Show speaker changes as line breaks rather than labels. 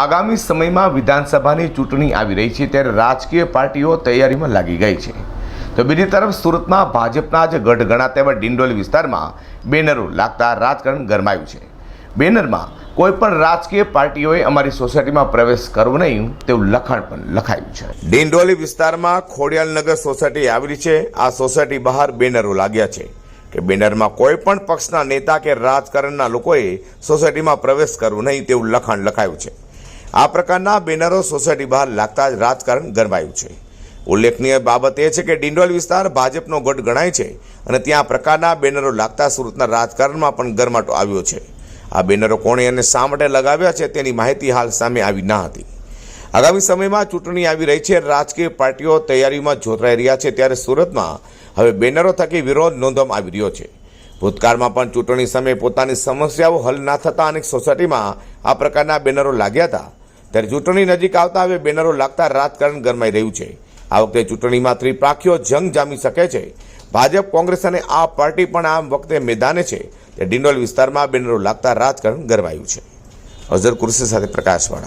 આગામી સમયમાં વિધાનસભાની ચૂંટણી આવી રહી છે ત્યારે રાજકીય પાર્ટીઓ તૈયારીમાં લાગી ગઈ છે. તો બીજી તરફ સુરતમાં ભાજપના જ ગઢ ગણાતા એવા ડિંડોલી વિસ્તારમાં બેનરો લાગતા રાજકારણ ગરમાયું છે. બેનરમાં કોઈ પણ રાજકીય પાર્ટીઓએ અમારી સોસાયટીમાં પ્રવેશ કરવો નહીં તેવું લખાણ પણ લખાયું છે. ડિંડોલી વિસ્તારમાં ખોડિયાલનગર સોસાયટી આવેલી છે. આ સોસાયટી બહાર બેનરો લાગ્યા છે કે બેનરમાં કોઈ પણ પક્ષના નેતા કે રાજકારણના લોકોએ સોસાયટીમાં પ્રવેશ કરવો નહીં તેવું લખાણ લખાયું છે. આ પ્રકારના બેનરો સોસાયટી બહાર લાગતા જ રાજકારણ ગરમાયું છે. ઉલ્લેખનીય બાબત એ છે કે ડિંડોલ વિસ્તાર ભાજપનો ગઢ ગણાય છે અને ત્યાં પ્રકારના બેનરો લાગતા સુરતના રાજકારણમાં પણ ગરમાટો આવ્યો છે. આ બેનરો કોણે અને શા માટે લગાવ્યા છે તેની માહિતી હાલ સામે આવી ન હતી. આગામી સમયમાં ચૂંટણી આવી રહી છે, રાજકીય પાર્ટીઓ તૈયારીમાં જોતરાઈ રહ્યા છે ત્યારે સુરતમાં હવે બેનરો થકી વિરોધ નોંધવામાં આવી રહ્યો છે. ભૂતકાળમાં પણ ચૂંટણી સમયે પોતાની સમસ્યાઓ હલ ના થતા અનેક સોસાયટીમાં આ પ્રકારના બેનરો લાગ્યા હતા. ત્યારે ચૂંટણી નજીક આવતા હવે બેનરો લાગતા રાજકારણ ગરમાઈ રહ્યું છે. આ વખતે ચૂંટણીમાં ત્રિપાખીઓ જંગ જામી શકે છે. ભાજપ, કોંગ્રેસ અને આ પાર્ટી પણ આ વખતે મેદાને છે. તે ડિંડોલ વિસ્તારમાં બેનરો લાગતા રાજકારણ ગરમાયું છે. અઝર કુરશી સાથે પ્રકાશવાળા.